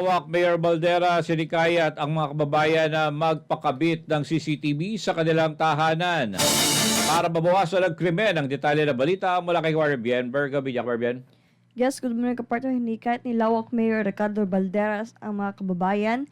Lawak, Mayor Baldera, sinikayat ang mga kababayan na magpakabit ng CCTV sa kanilang tahanan para mabawasan ang krimen. Ang detalye na balita mula kay Warren Bienberg. Gabi niya, Warren. Yes, good morning kapartner. Hindi kahit ni Lawak Mayor Ricardo Balderas ang mga kababayan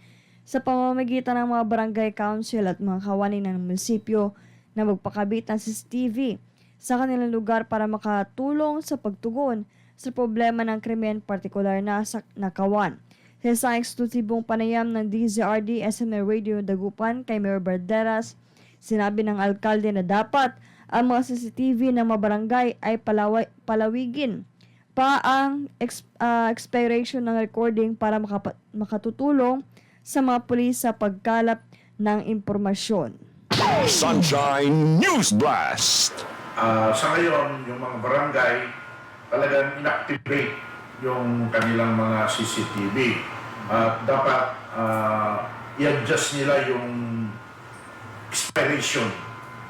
sa pamamagitan ng mga barangay council at mga kawani ng munisipyo na magpakabit ng CCTV sa kanilang lugar para makatulong sa pagtugon sa problema ng krimen partikular na sa nakawan. Sa isang eksklusibong panayam ng DZRD SME Radio Dagupan kay Mayor Balderas, sinabi ng alkalde na dapat ang mga CCTV ng mga barangay ay palawa- palawigin pa ang ex- ah, expiration ng recording para makapa- makatutulong sa mga pulis sa pagkalap ng impormasyon. Sunshine News Blast. Ah, sa ngayon, yung mga barangay talagang inactivate yung kanilang mga CCTV. At dapat ah, i-adjust nila yung expiration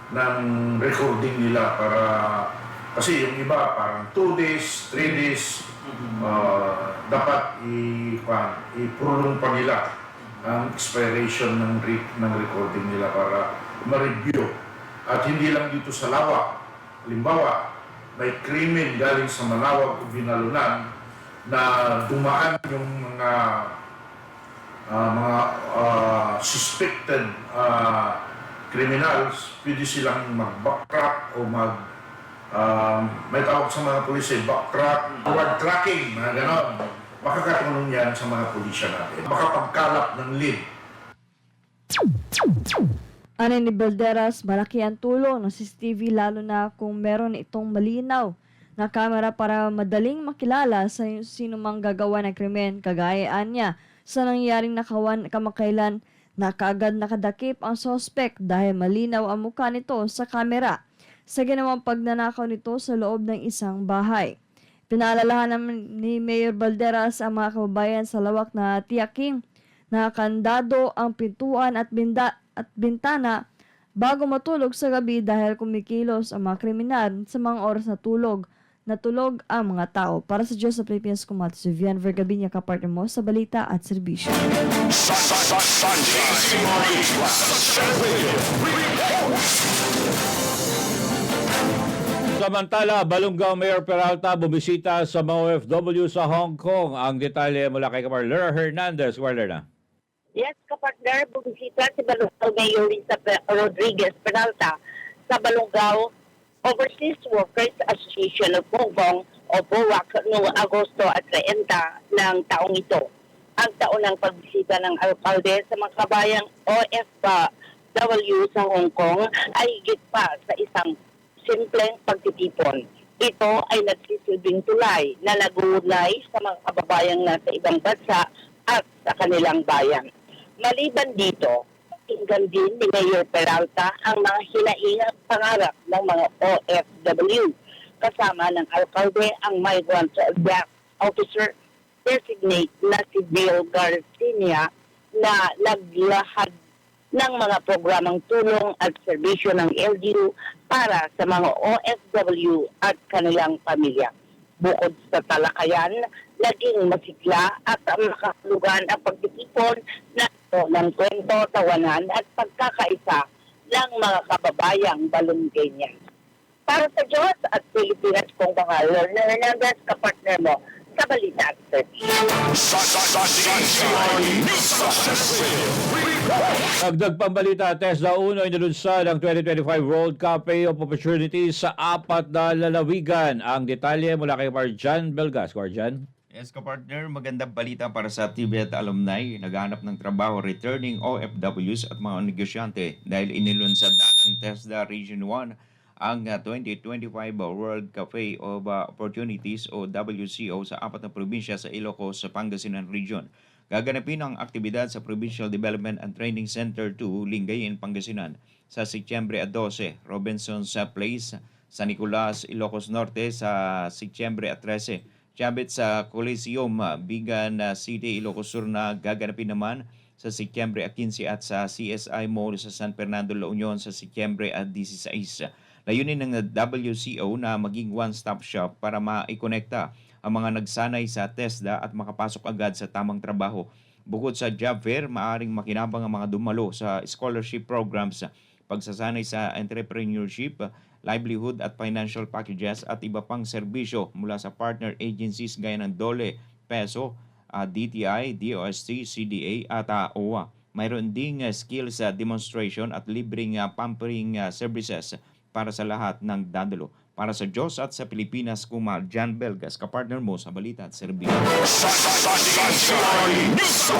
ng recording nila para kasi yung iba parang 2 days, 3 days ah, dapat i-prolong pa nila ang expiration ng re- ng recording nila para ma-review. At hindi lang dito sa lawak. Halimbawa may krimen galing sa Malawag o Binalunan na dumaan yung mga ah, mga ah, suspected ah, criminals, pwede silang mag-backtrack o mag um, may tawag sa mga pulis eh, backtrack, forward tracking, mga ganon. Makakatulong yan sa mga pulisya natin. Makapagkalap ng lead Ano ni Balderas, malaki ang tulong ng CCTV lalo na kung meron itong malinaw na kamera para madaling makilala sa sino mang gagawa ng krimen. Kagayaan niya sa nangyaring nakawan kamakailan na kaagad nakadakip ang sospek dahil malinaw ang mukha nito sa kamera. Sa ginawang pagnanakaw nito sa loob ng isang bahay. Pinaalalahan ni Mayor Balderas ang mga kababayan sa lawak na tiyaking na kandado ang pintuan at binda at bintana bago matulog sa gabi dahil kumikilos ang mga kriminal sa mga oras na tulog natulog ang mga tao. Para sa Diyos sa Philippines, kumat si Vian Vergabinya kapartner mo sa balita at serbisyo. Samantala, Balungaw Mayor Peralta bumisita sa mga OFW sa Hong Kong. Ang detalye mula kay Kamar Lerna Hernandez. Warler na. Yes, kapartner, bumisita si Balungaw Mayor Risa Rodriguez Peralta sa Balungaw Overseas Workers Association of Hong Kong o BOAC noong Agosto at 30 ng taong ito. Ang taon ng pagbisita ng alkalde sa mga kabayang OFW sa Hong Kong ay higit pa sa isang simpleng pagtitipon. Ito ay nagsisilbing tulay na nag-uulay sa mga kababayang nasa ibang bansa at sa kanilang bayan. Maliban dito, tinggan din ni Mayor Peralta ang mga hinaingang pangarap ng mga OFW. Kasama ng alkalde ang migrant black officer designate na si Bill Garcinia na naglahad ng mga programang tulong at serbisyo ng LGU para sa mga OFW at kanilang pamilya. Bukod sa talakayan, naging masigla at makakulugan ang pagtitipon na ito ng kwento, tawanan at pagkakaisa ng mga kababayang balunggenyan. Para sa Diyos at Pilipinas kong mga Lerner Hernandez, kapartner mo sa Balita at. Dagdag pambalita, TESDA Uno inilunsad ang 2025 World Cup Pay of Opportunities sa apat na lalawigan. Ang detalye mula kay Marjan Belgas. Marjan? Yes, kapartner, magandang balita para sa TVET alumni, naghanap ng trabaho returning OFWs at mga negosyante dahil inilunsad na ng TESDA Region 1 ang uh, 2025 World Cafe of uh, Opportunities o WCO sa apat na probinsya sa Ilocos sa Pangasinan Region. Gaganapin ang aktibidad sa Provincial Development and Training Center 2, Lingayen, Pangasinan sa Setyembre 12, Robinson's Place, San Nicolas, Ilocos Norte sa Setyembre 13, Chabit sa Coliseum, Bigan uh, City, Ilocos Sur na gaganapin naman sa Setyembre 15 at sa CSI Mall sa San Fernando, La Union sa Setyembre 16. Layunin ng WCO na maging one-stop shop para maikonekta ang mga nagsanay sa TESDA at makapasok agad sa tamang trabaho Bukod sa job fair, maaring makinabang ang mga dumalo sa scholarship programs, pagsasanay sa entrepreneurship, livelihood at financial packages at iba pang serbisyo mula sa partner agencies gaya ng DOLE, PESO, ah, DTI, DOST, CDA at ah, OWA. Mayroon ding ah, skills ah, demonstration at libreng ah, pampering ah, services para sa lahat ng dadalo. Para sa Diyos at sa Pilipinas, kumal Jan Belgas, kapartner mo sa Balita at Serbisyo. Sunshine News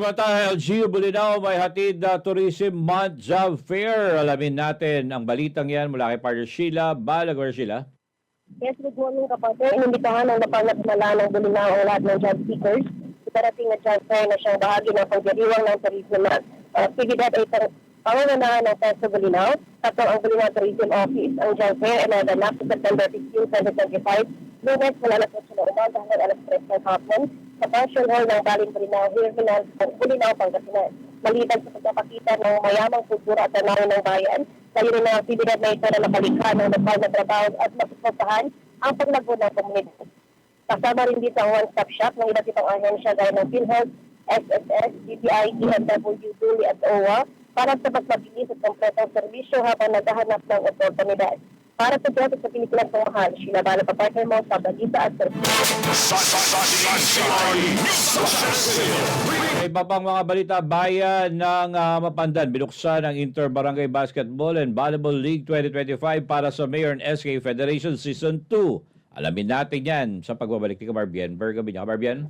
Samantala, LGU Bulinaw may hatid na Tourism Month Job Fair. Alamin natin ang balitang yan mula kay partner Sheila Balagor Sheila. Yes, good morning kapatid. Inimbitahan ng napangatmala ng Bulinaw ang lahat ng job seekers. Itarating na job fair na siyang bahagi ng pagdiriwang ng tourism na uh, aktibidad ay pang pangunanahan ng Peso Bulinaw. Tatong ang Bulinaw Tourism Office. Ang job fair ay naganap sa September 15, 2025. Lunes, mula alas 8 na umaga hanggang alas 3 ng hapon sa Function Hall ng Baling Bulinaw, Hirvinan, Bulinaw, Pangasinan. Maliban sa pagkakita ng mayamang kultura at tanawin ng bayan, Layunin ng aktibidad na ito na nakalikha ng lokal na trabaho at masuportahan ang paglago ng komunidad. Kasama rin dito ang one-stop shop ng iba't ibang ahensya gaya ng PhilHealth, SSS, DTI, DMW, Duli at OWA para sa mas mabilis at kompletong serbisyo habang naghahanap ng oportunidad. Para sa Diyos at sa Pilipinas ng mahal, sinabala pa partner mo sa balita at May iba pang mga balita, bayan ng ah, Mapandan, binuksan ang Inter-Barangay Basketball and Volleyball League 2025 para sa Mayor and SK Federation Season 2. Alamin natin yan sa pagbabalik ni Kabarbian. Bergabi niya, Kabarbian.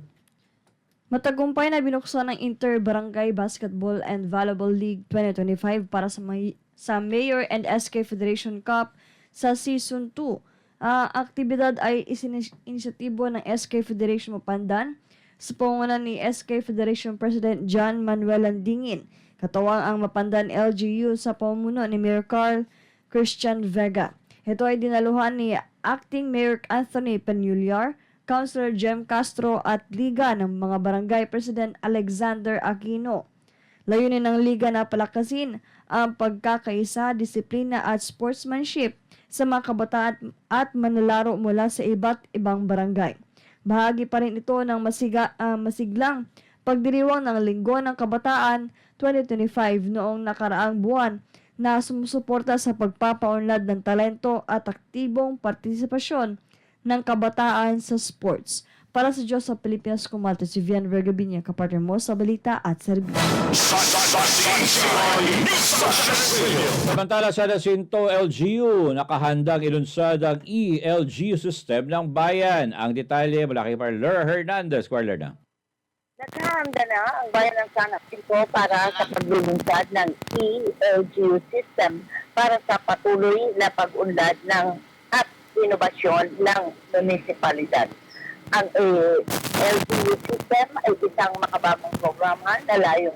Matagumpay na binuksan ng Inter-Barangay Basketball and Volleyball League 2025 para sa, may, sa Mayor and SK Federation Cup sa Season 2. Ah, aktibidad ay isinis- inisyatibo ng SK Federation Mapandan sa pangunan ni SK Federation President John Manuel Landingin. Katawang ang Mapandan LGU sa pamuno ni Mayor Carl Christian Vega. Ito ay dinaluhan ni Acting Mayor Anthony Penuliar, Councilor Jem Castro at Liga ng mga Barangay President Alexander Aquino. Layunin ng Liga na palakasin ang pagkakaisa, disiplina at sportsmanship sa mga kabataan at manlalaro mula sa iba't ibang barangay. Bahagi pa rin ito ng masiga, ah, masiglang pagdiriwang ng Linggo ng Kabataan 2025 noong nakaraang buwan na sumusuporta sa pagpapaunlad ng talento at aktibong partisipasyon ng kabataan sa sports. Para sa Diyos sa Pilipinas, kumalte si Vian Vergabinya, kapartner mo sa balita at serbisyo. Samantala sa Jacinto LGU, nakahandang ilunsad ang ELGU system ng bayan. Ang detalye mula kay Marlera Hernandez. Kuya Lerna. Naghahanda na ang bayan ng San Jacinto para sa paglulunsad ng ELGU system para sa patuloy na pag-unlad ng at inobasyon ng munisipalidad. Ang ELGU system ay isang makabagong programa na layong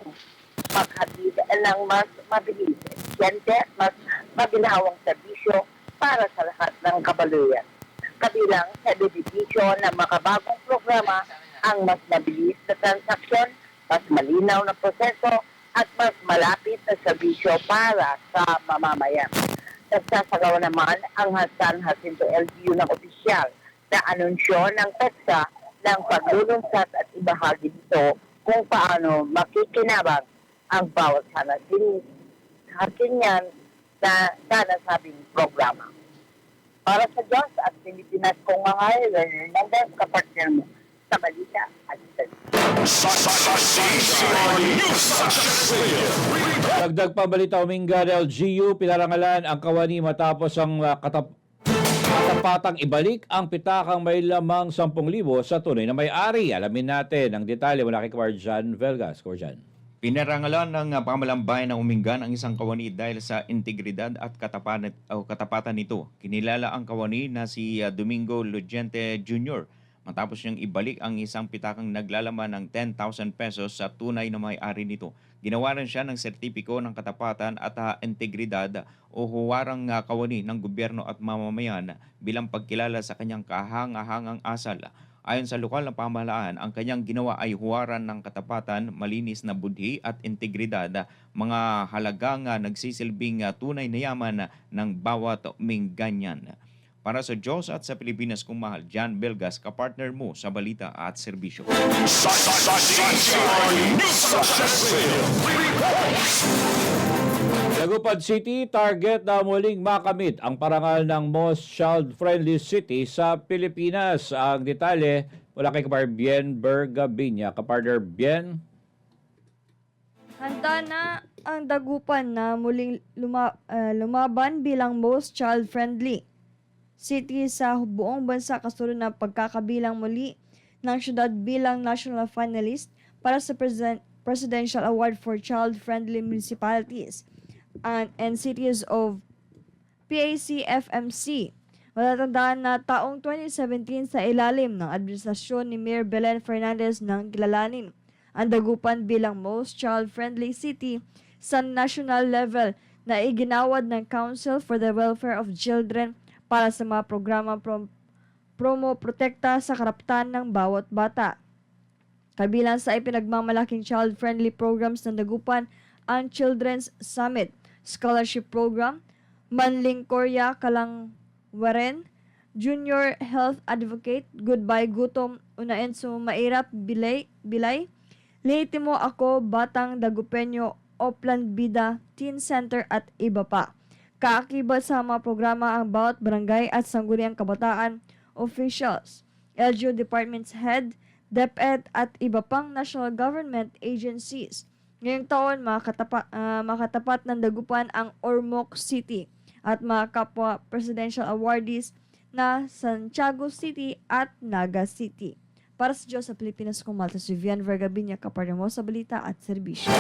maghatid ng mas mabilis, at mas maginhawang serbisyo para sa lahat ng kabaluyan. Kabilang sa benepisyo ng makabagong programa ang mas mabilis na transaksyon, mas malinaw na proseso at mas malapit na serbisyo para sa mamamayan. Nagsasagawa naman ang San Jacinto LGU ng opisyal na anunsyo ng petsa ng paglulunsad at ibahagi dito kung paano makikinabang ang bawat hanasin hasinyan na sa nasabing programa. Para sa Diyos at Pilipinas kong mga Hernandez, kapartner mo sa balita at Dagdag pa balita uminga ng LGU, pinarangalan ang kawani matapos ang uh, katap katapatang ibalik ang pitakang may lamang 10,000 sa tunay na may-ari. Alamin natin ang detalye mula kay Kwarjan Velgas. Kwarjan. Pinarangalan ng uh, ng Umingan ang isang kawani dahil sa integridad at katapatan, katapatan nito. Kinilala ang kawani na si uh, Domingo Lugente Jr. matapos niyang ibalik ang isang pitakang naglalaman ng 10,000 pesos sa tunay na may-ari nito. Ginawa rin siya ng sertipiko ng katapatan at uh, integridad o huwarang uh, kawani ng gobyerno at mamamayan bilang pagkilala sa kanyang kahangahangang asal. Ayon sa lokal na pamahalaan, ang kanyang ginawa ay huwaran ng katapatan, malinis na budhi at integridad, mga halagang ah, nagsisilbing tunay na yaman ng bawat Minganyan. Para sa Diyos at sa Pilipinas kung mahal, John Belgas, kapartner mo sa balita at serbisyo. Dagupan City, target na muling makamit ang parangal ng most child-friendly city sa Pilipinas. Ang detalye mula kay Kapar Bien Bergabinya. Kapartner Bien, Handa na ang dagupan na muling luma- ah, lumaban bilang most child-friendly city sa buong bansa kasunod ng pagkakabilang muli ng syudad bilang national finalist para sa President- Presidential Award for Child-Friendly Municipalities and, and Cities of PAC-FMC. Matatandaan na taong 2017 sa ilalim ng administrasyon ni Mayor Belen Fernandez ng kilalanin ang dagupan bilang most child-friendly city sa national level na iginawad ng Council for the Welfare of Children para sa mga programa prom- promo protekta sa karapatan ng bawat bata. Kabilang sa ipinagmamalaking child-friendly programs ng Dagupan ang Children's Summit, Scholarship Program, Manling Korea Kalangwaren, Junior Health Advocate, Goodbye Gutom, Unain Sumairap Bilay, Bilay, Late mo ako, Batang Dagupenyo, Oplan Bida, Teen Center at iba pa. Kaakibat sa mga programa ang bawat barangay at sangguniang kabataan, officials, LGU Department's Head, DepEd at iba pang national government agencies. Ngayong taon, makatapat, makatapat ng dagupan ang Ormoc City at mga kapwa presidential awardees na Santiago City at Naga City. Para sa Diyos sa Pilipinas kung Malta, si Vian Vergabinya, kapartner mo sa balita at serbisyo.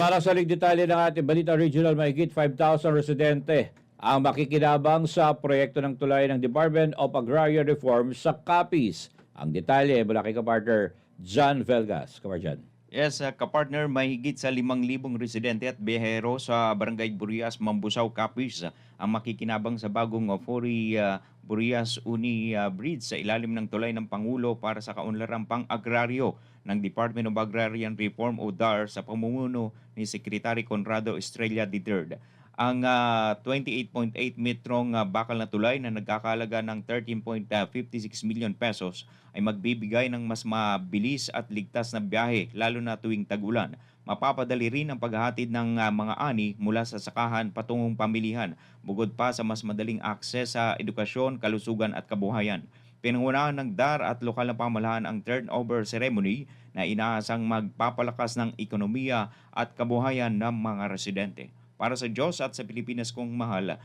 Para sa lig detalye ng ating balita regional, mahigit 5,000 residente ang makikinabang sa proyekto ng tulay ng Department of Agrarian Reform sa Capiz. Ang detalye mula kay kapartner John Velgas. Kapartner John. Yes, uh, kapartner, may higit sa 5,000 residente at biyahero sa Barangay Burias, Mambusaw, Capiz ang makikinabang sa bagong uh, Fori uh, Burias Uni uh, Bridge sa ilalim ng tulay ng Pangulo para sa kaunlarang pang-agraryo ng Department of Agrarian Reform o DAR sa pamumuno ni Secretary Conrado Estrella III. Ang uh, 28.8 metrong uh, bakal na tulay na nagkakalaga ng 13.56 million pesos ay magbibigay ng mas mabilis at ligtas na biyahe lalo na tuwing tagulan. Mapapadali rin ang paghahatid ng uh, mga ani mula sa sakahan patungong pamilihan, bugod pa sa mas madaling akses sa edukasyon, kalusugan at kabuhayan. Pinangunahan ng DAR at lokal na pamahalaan ang turnover ceremony na inaasang magpapalakas ng ekonomiya at kabuhayan ng mga residente. Para sa Diyos at sa Pilipinas kong mahal,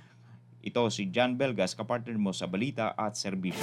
ito si John Belgas, kapartner mo sa balita at serbisyo.